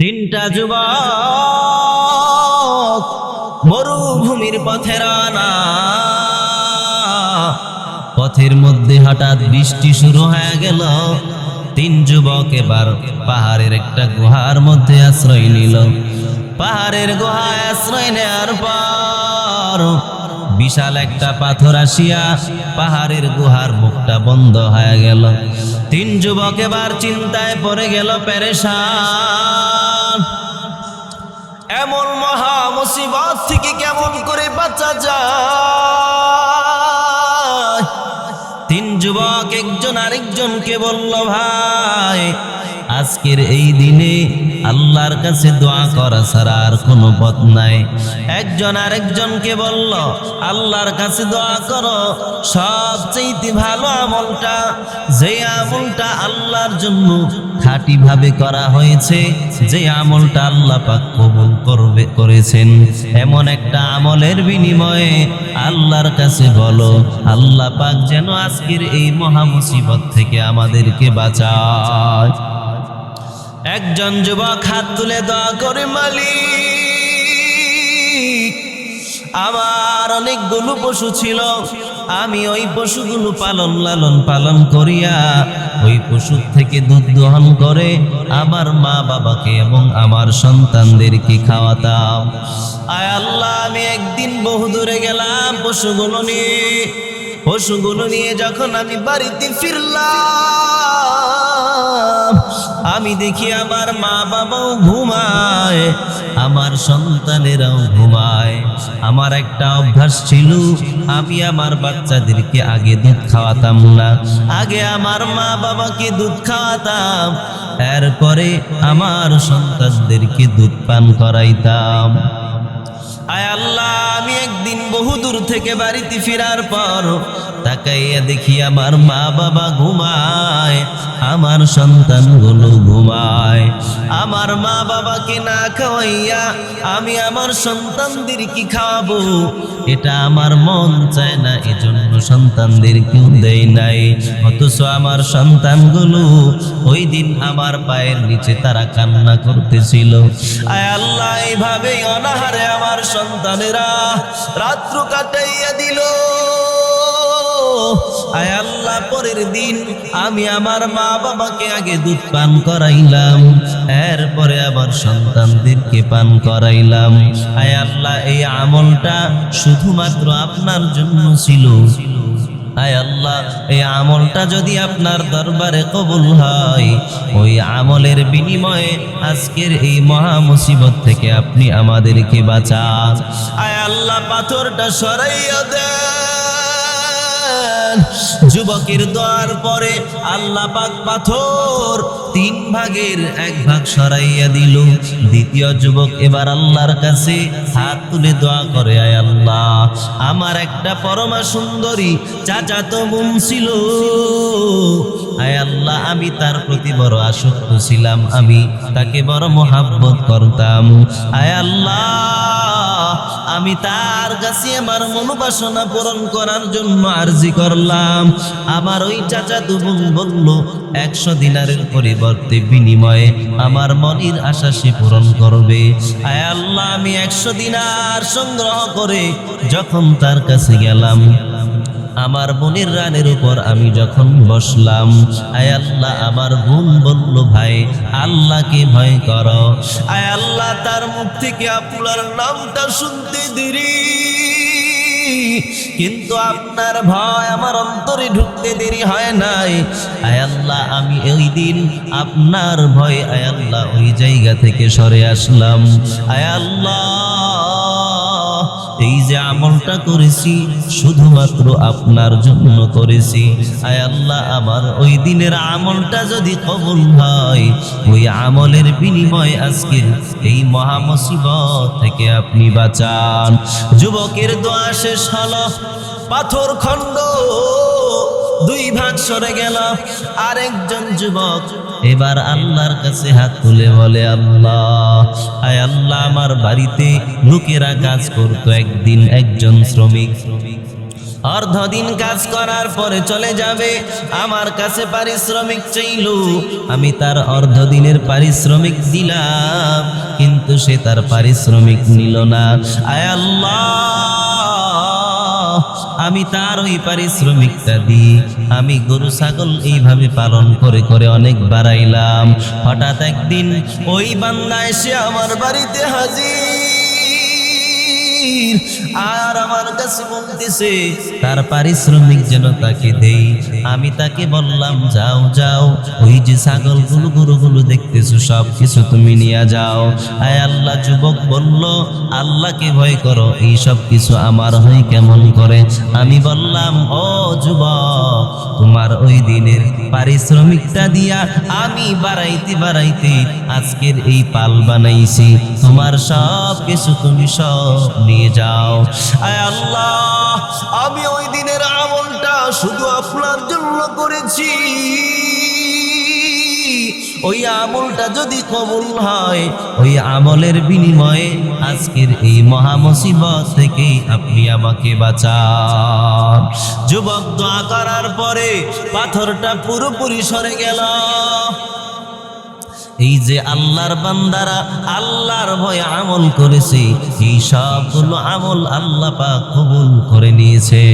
তিনটা যুবক মরুভূমির পথে রানা পথের মধ্যে হঠাৎ বৃষ্টি শুরু হয়ে গেল। তিন যুবক এবার পাহাড়ের একটা গুহার মধ্যে আশ্রয় নিল। পাহাড়ের গুহায় আশ্রয় নেওয়ার পর বিশাল একটা পাথর আসিয়া পাহাড়ের গুহার মুখটা বন্ধ হয়ে গেল। তিন যুবক এবার চিন্তায় পড়ে গেল, পেরেশান! এমন মহা মুসিবত থেকে কেমন করে বাঁচা যায়? তিন যুবক, একজন আরেকজনকে বলল, ভাই, আজকের এই দিনে আল্লাহর কাছে দোয়া করা ছাড়া আর কোনো পথ নাই। একজন আরেকজনকে বলল, আল্লাহর কাছে দোয়া করো সবচেয়ে ভালো আমলটা, যে আমলটা আল্লাহর জন্য খাঁটি ভাবে করা হয়েছে, যে আমলটা আল্লাহ পাক কবুল করবে, করেছেন। এমন একটা আমলের বিনিময়ে আল্লাহর কাছে বলো, আল্লাহ পাক যেন আজকের এই মহা মুসিবত থেকে আমাদেরকে বাঁচায়। একজন যুবক হাত তুলে দোয়া করে, মালিক, আমার অনেকগুলো পশু ছিল, আমি ওই পশুগুলো পালন লালন পালন করিয়া ওই পশু থেকে দুধ দহন করে আমার মা বাবাকে এবং আমার সন্তানদেরকে খাওয়াতাম। আয় আল্লাহ, আমি একদিন বহু দূরে গেলাম পশুগুলো নিয়ে। পশুগুলো নিয়ে যখন আমি বাড়িতে ফিরলাম আমি দেখি আমার মা বাবাও ঘুমায়, আমার সন্তানেরাও ঘুমায়। আমার একটা অভ্যাস ছিল, আমি আমার বাচ্চাদেরকে আগে দুধ খাওয়াতাম না। আগে আমার মা বাবাকে দুধ খাওয়াতাম, এরপরে আমার সন্তানদেরকে দুধ পান করাইতাম। আয় আল্লাহ বহু দূর থেকে বাড়িতে ফেরার পর তাকাইয়া দেখি আমার মা বাবা ঘুমায়, আমার সন্তানগুলো ঘুমায়। আমার মা বাবাকে না খাওয়াইয়া আমি আমার সন্তানদের কি খাওয়াবো? এটা আমার মন চায় না, এজন্য সন্তানদেরকেও দেয় নাই। অথচ আমার সন্তানগুলো ওই দিন আমার পায়ের নিচে তারা কান্না করতেছিল। আয় আল্লাহ এইভাবে অনাহারে আমার সন্তানেরা রাত্র কাটাইয়া দিল। আয় আল্লাহ, পরের দিন আমি আমার মা বাবাকে আগে দুধ পান করাইলাম, এরপরে আবার সন্তানদেরকে পান করাইলাম। আয় আল্লাহ, এই আমলটা শুধুমাত্র আপনার জন্য ছিল। আয় আল্লাহ, এই আমলটা যদি আপনার দরবারে কবুল হয়, ওই আমলের বিনিময়ে আজকের এই মহা মুসিবত থেকে আপনি আমাদেরকে বাঁচান। আয় আল্লাহ, পাথরটা সরাইয়া দেন। যুবকের দোয়ার পরে আল্লাহ পাক পাথর তিন ভাগের এক ভাগ সরাইয়া দিল। দ্বিতীয় যুবক এবার আল্লাহর কাছে হাত তুলে দোয়া করে, আয় আল্লাহ, আমার একটা পরমা সুন্দরী চাচাতো বোন ছিল। আয় আল্লাহ, আমি তার প্রতি বড় আসক্ত ছিলাম, আমি তাকে বড় মোহাব্বত করতাম। আয় আল্লাহ, আমি তার কাছে আমার মনোবাসনা পূরণ করার জন্য আরজি করলাম। আমার ওই চাচা দুবুন বলল, একশো দিনারের পরিবর্তে বিনিময়ে আমার মনের আশা সে পূরণ করবে। আয় আল্লাহ, আমি একশো দিনার সংগ্রহ করে যখন তার কাছে গেলাম আমার বোনের রানের উপর আমি যখন বসলাম, আয় আল্লাহ, আমার বোন বলল, ভাই, আল্লাহকে ভয় কর। আয় আল্লাহ, তার মুখ থেকে আপনার নামটা শুনতে দেরি। কিন্তু আপনার ভয় আমার অন্তরে ঢুকতে দেরি হয় নাই। আয় আল্লাহ, আমি ওই দিন আপনার ভয়, আয় আল্লাহ, ওই জায়গা থেকে সরে আসলাম। আয় আল্লাহ এই যে আমলটা করেছি, শুধুমাত্র আপনার জন্য করেছি। আয় আল্লাহ আমার ওই দিনের আমলটা যদি কবুল হয়, ওই আমলের বিনিময় আজকে এই মহামসিব থেকে আপনি বাঁচান। যুবকের দোয়া শেষ হল, পাথর খণ্ড। দুই ভাগ সরে গেল, আরেকজন যুবক। এবার আল্লাহর কাছে হাত তুলে বলে, আল্লাহ আয় আল্লাহ, আমার বাড়িতে লোকেরা কাজ করতো একদিন একজন শ্রমিক। অর্ধ দিন কাজ করার পরে চলে যাবে, আমার কাছে পারিশ্রমিক চাইল। আমি তার অর্ধ দিনের পারিশ্রমিক দিলাম, কিন্তু সে তার পারিশ্রমিক নিল না। আয় আল্লাহ আমি তার ওই পারিশ্রমিকটা দিই। আমি গরু, ছাগল এইভাবে পালন করে করে অনেক বাড়াইলাম। হঠাৎ একদিন ওই বান্দা এসে আমার বাড়িতে হাজির। আর আমার কাছে বলতেছে, তার পারিশ্রমিক যেন তাকে দেই। আমি তাকে বললাম, যাও যাও, ওই যে ছাগলগুলো গরুগুলো দেখতেছো সব কিছু তুমি নিয়ে যাও। আয় আল্লাহ, যুবক বলল, আল্লাহকে ভয় করো, এই সব কিছু আমার হয় কেমন করে? আমি বললাম, ও যুবক, তোমার ওই দিনের পারিশ্রমিকটা দিয়া আমি বাড়াইতে বাড়াইতে আজকের এই পাল বানাইছি। তোমার সব কিছু তুমি সব নিয়ে যাও। আল্লাহ, আমি ওই দিনের আমলটা শুধু আপনার জন্য করেছি। ওই আমলটা যদি কবুল হয়, ওই আমলের বিনিময়ে আজকের এই মহা মুসিবত থেকে আপনি আমাকে বাঁচান। যুবক দোয়া করার পরে পাথরটা পুরোপুরি সরে গেল। এই যে আল্লাহর বান্দারা আল্লাহর ভয়ে আমল করেছে, এই সবগুলো আমল আল্লাহ পাক কবুল করে নিয়েছে